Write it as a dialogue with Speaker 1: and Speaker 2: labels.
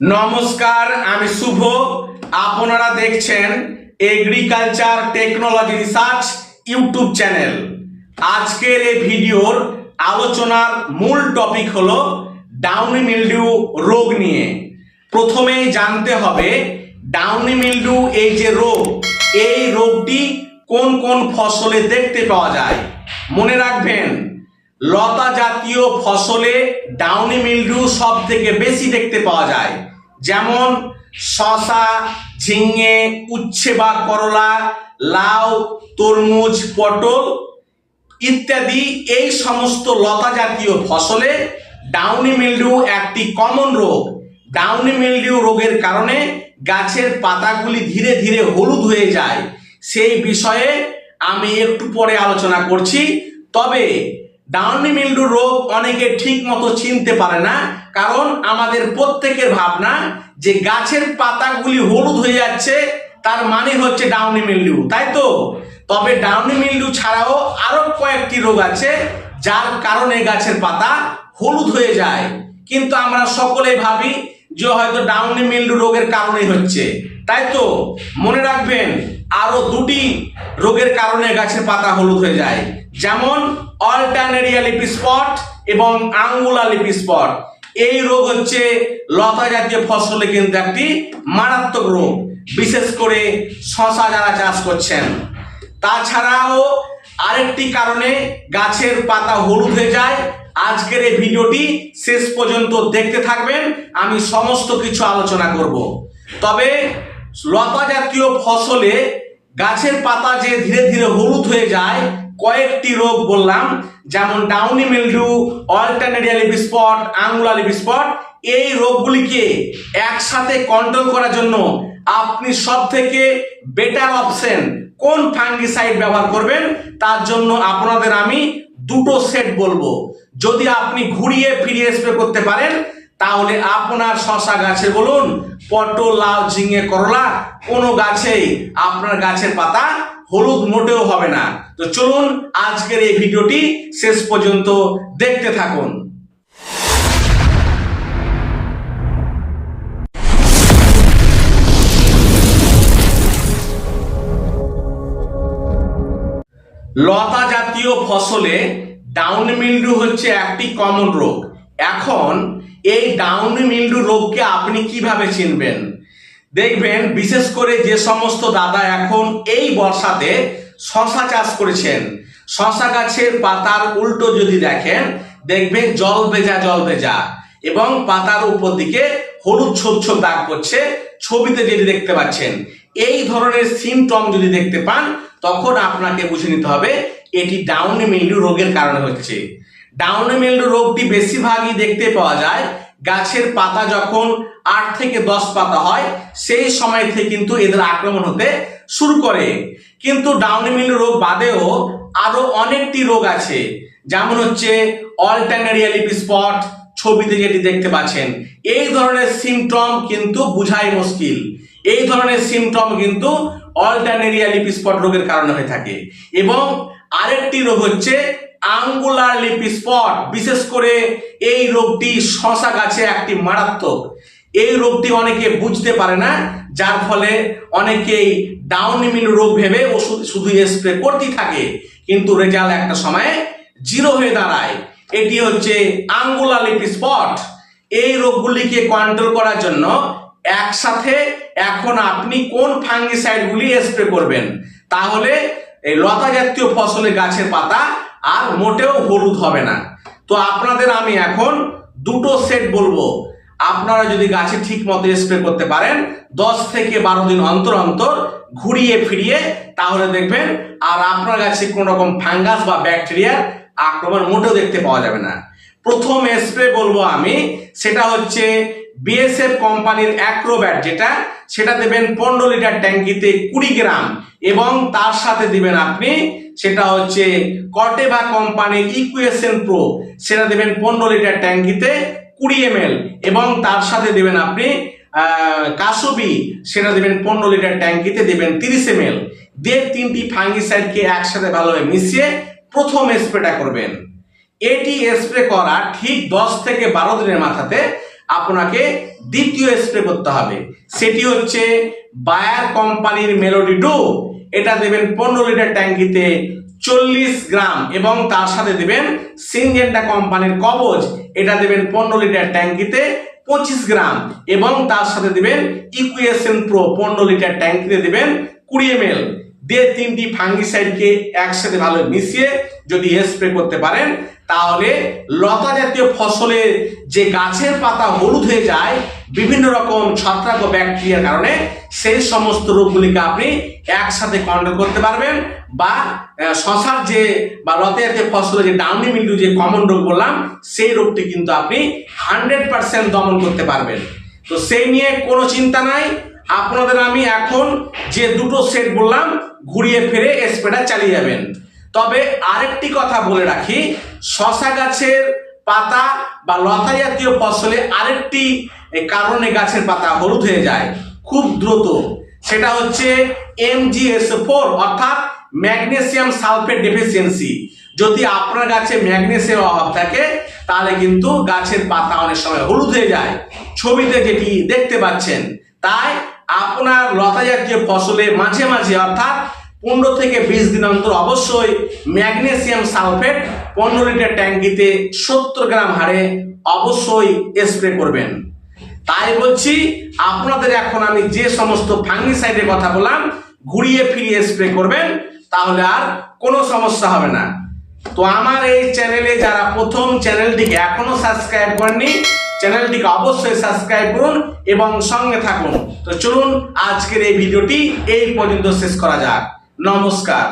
Speaker 1: নমস্কার, আমি শুভ। আপনারা দেখছেন agriculture technology research YouTube channel আজকের এই ভিডিওর আলোচনার মূল টপিক হলো ডাউনি মিলডিউ রোগ নিয়ে। প্রথমেই জানতে হবে ডাউনি মিলডিউ এই যে রোগ, এই রোগটি কোন কোন ফসলে দেখতে পাওয়া যায়? মনে রাখবেন, লতা জাতীয় ফসলে ডাউনি মিলডিউ সব থেকে বেশি দেখতে পাওয়া যায়। যেমন শশা, ঝিঙে, উচ্ছে বা করলা, লাউ, তরমুজ, পটল ইত্যাদি এই সমস্ত লতা জাতীয় ফসলে ডাউনি মিলডিউ একটি কমন রোগ। ডাউনি মিলডিউ রোগের কারণে গাছের পাতাগুলি ধীরে ধীরে হলুদ হয়ে যায়। সেই বিষয়ে আমি একটু পরে আলোচনা করছি। তবে ডাউনি মিলডু রোগ অনেকে ঠিক মতো চিনতে পারে না। কারণ আমাদের প্রত্যেকের ভাবনা যে গাছের পাতাগুলি হলুদ হয়ে যাচ্ছে, তার মানে হচ্ছে ডাউনি মিলডিউ তাই তো? তবে ডাউনি মিলডিউ ছাড়াও আরও কয়েকটি রোগ আছে, যার কারণে গাছের পাতা হলুদ হয়ে যায়। কিন্তু আমরা সকলেই ভাবি যে হয়তো ডাউনি মিল্ডু রোগের কারণেই হচ্ছে, তাই তো? মনে রাখবেন, আরও দুটি রোগের কারণে গাছের পাতা হলুদ হয়ে যায়। যেমন অল্টারনেরিয়া লিপি স্পট এবং আঙ্গুলা লিপি স্পট এই রোগ হচ্ছে লতা জাতীয় ফসলে কিন্তু একটি মারাত্মক রোগ। বিশেষ করে শশা যারা চাষ করছেন। তাছাড়াও আরেকটি কারণে গাছের পাতা হলুদ হয়ে যায়। আজকের এই ভিডিওটি শেষ পর্যন্ত দেখতে থাকবেন। আমি সমস্ত কিছু আলোচনা করব। তবে লতা জাতীয় ফসলে গাছের পাতা যে ধীরে ধীরে হলুদ হয়ে যায়, কয়েকটি রোগ বললাম। যেমন downy mildew alternaria leaf spot angular spot এই রোগগুলিকে একসাথে কন্ট্রোল করার জন্য আপনি সব থেকে বেটার অপশন কোন ফাঙ্গিসাইড ব্যবহার করবেন, তার জন্য আপনাদের আমি দুটো সেট বলব। যদি আপনি ঘুরিয়ে ফিরিয়ে স্প্রে করতে পারেন, তাহলে আপনার শশা গাছে বলুন, পটল, লাউ, ঝিঙে, করলা, কোনো গাছেই আপনার গাছের পাতা হলুদ মোটেও হবে না। তো চলুন আজকের এই ভিডিওটি শেষ পর্যন্ত দেখতে থাকুন। লতা জাতীয় ফসলে ডাউন মিল্ডু হচ্ছে একটি কমন রোগ। এখন এই ডাউন মিল্ডু রোগকে আপনি কীভাবে চিনবেন? দেখবেন, বিশেষ করে যে সমস্ত দাদা এখন এই বর্ষাতে শশা চাষ করেছেন। শশা গাছের পাতার উল্টো যদি দেখেন, দেখবেন জল ভেজা জল ভেজা। এবং পাতার উপর দিকে হলুদ ছোপ ছোপ দাগ করছে ছবিতে যেটি দেখতে পাচ্ছেন। এই ধরনের সিমটম যদি দেখতে পান, তখন আপনাকে বুঝে নিতে হবে, এটি ডাউন মিল্ডু রোগের কারণে হচ্ছে। ডাউন মিল্ডু রোগটি বেশিরভাগই দেখতে পাওয়া যায় গাছের পাতা যখন আট থেকে দশ পাতা হয়, সেই সময় থেকে কিন্তু এদের আক্রমণ হতে শুরু করে। কিন্তু ডাউন মিল্ডু রোগ বাদেও আরও অনেকটি রোগ আছে, যেমন হচ্ছে অল্টারনেরিয়া লিপি স্পট ছবিতে যেটি দেখতে পাচ্ছেন। এই ধরনের সিমটম কিন্তু বুঝাই মুশকিল। এই ধরনের সিমটম কিন্তু অল্টারনেরিয়া লিপি স্পট রোগের কারণে হয়ে থাকে। এবং আরেকটি রোগ হচ্ছে আঙ্গুলার লিপি স্পট, বিশেষ করে এই রোগটি শশা গাছে একটি মারাত্মক। এই রোগটি অনেকে বুঝতে পারে না, যার ফলে অনেকেই ডাউন ইমিউন রোগ ভেবে ওষুধ শুধু স্প্রে করতেই থাকে। কিন্তু রেজাল্ট একটা সময়ে জিরো হয়ে দাঁড়ায়। এটি হচ্ছে আঙ্গুলা লিপি স্পট। এই রোগগুলিকে কন্ট্রোল করার জন্য একসাথে এখন আপনি কোন ফাঙ্গিসাইডগুলি স্প্রে করবেন? তাহলে এই লতা জাতীয় ফসলের গাছের পাতা আর মোটেও হলুদ হবে না। তো আপনাদের আমি এখন দুটো সেট বলব। আপনারা যদি গাছে ঠিক মতো স্প্রে করতে পারেন, দশ থেকে বারো দিন অন্তর অন্তর ঘুরিয়ে ফিরিয়ে, তাহলে দেখবেন আর আপনার গাছে কোনো রকম ফাঙ্গাস বা ব্যাকটেরিয়ার আক্রমণ মোটেও দেখতে পাওয়া যাবে না। প্রথম স্প্রে বলব আমি, সেটা হচ্ছে বিএসএফ কোম্পানির অ্যাক্রোব্যাট যেটা সেটা দেবেন পনেরো লিটার ট্যাঙ্কিতে কুড়ি গ্রাম এবং তার সাথে দিবেন আপনি সেটা হচ্ছে কটেভা কোম্পানির ইকুয়েশন প্রো সেটা দেবেন পনেরো লিটার ট্যাঙ্কিতে কুড়ি এম এবং তার সাথে দেবেন আপনি কাসবি। সেটা দেবেন পনেরো লিটার ট্যাঙ্কিতে দেবেন তিরিশ এম এল তিনটি ফাঙ্গিসাইডকে একসাথে ভালোভাবে মিশিয়ে প্রথম স্প্রেটা করবেন। এটি স্প্রে করা ঠিক দশ থেকে বারো দিনের মাথাতে আপনাকে দ্বিতীয় স্প্রে করতে হবে। সেটি হচ্ছে বায়ার কোম্পানির মেলোডি ডু এটা দেবেন পনেরো লিটার ট্যাঙ্কিতে চল্লিশ গ্রাম এবং তার সাথে দেবেন সিনজেন্টা কোম্পানির কবচ এটা দেবেন পনেরো লিটার ট্যাঙ্কিতে পঁচিশ গ্রাম এবং তার সাথে দেবেন ইকুয়েশন প্রো পনেরো লিটার ট্যাঙ্কিতে দেবেন কুড়ি এম এল দিয়ে তিনটি ফাঙ্গিসাইডকে একসাথে ভালো মিশিয়ে যদি স্প্রে করতে পারেন তাহলে লতা জাতীয় ফসলে যে গাছের পাতা হলুদ হয়ে যায়, বিভিন্ন রকম ছত্রাক ব্যাকটেরিয়ার কারণে সেই সমস্ত রোগগুলিকে আপনি একসাথে কন্ট্রোল করতে পারবেন বা শশার যে বা লতা জাতীয় ফসলে যে ডাউনি মিল্ডু যে কমন রোগ বললাম, সেই রোগটি কিন্তু আপনি হান্ড্রেড পার্সেন্ট দমন করতে পারবেন। তো সেই নিয়ে কোনো চিন্তা নাই। আপনাদের আমি এখন যে দুটো সেট বললাম, ঘুরিয়ে ফিরে স্প্রেটা চালিয়ে যাবেন। তবে আরেকটি কথা বলে রাখি, শশা গাছের পাতা বা লতা জাতীয় ফসলে আরেকটি কারণে গাছের পাতা হলুদ হয়ে যায়, খুব দ্রুত। সেটা হচ্ছে এমজিএস ফোর অর্থাৎ ম্যাগনেসিয়াম সালফেট ডেফিসিয়েন্সি। যদি আপনার গাছে ম্যাগনেসিয়াম অভাব থাকে, তাহলে কিন্তু গাছের পাতা অনেক সময় হলুদ হয়ে যায়। ছবিতে যেটি দেখতে পাচ্ছেন, তাই আপনার লতা জাতীয় ফসলে মাঝে মাঝে, অর্থাৎ পনেরো থেকে বিশ দিন অন্তর অবশ্যই ম্যাগনেসিয়াম সালফেট পনেরো লিটার ট্যাঙ্কিতে সত্তর গ্রাম হারে অবশ্যই স্প্রে করবেন। তাই বলছি, আপনাদের এখন আমি যে সমস্ত ফাঙ্গিসাইডের কথা বললাম, ঘুরিয়ে ফিরিয়ে স্প্রে করবেন, তাহলে আর কোনো সমস্যা হবে না। তো আমার এই চ্যানেলে যারা প্রথম চ্যানেলটিকে এখনও সাবস্ক্রাইব করেননি, চ্যানেলটিকে অবশ্যই সাবস্ক্রাইব করুন এবং সঙ্গে থাকুন। তো চলুন, আজকের এই ভিডিওটি এই পর্যন্ত শেষ করা যাক। নমস্কার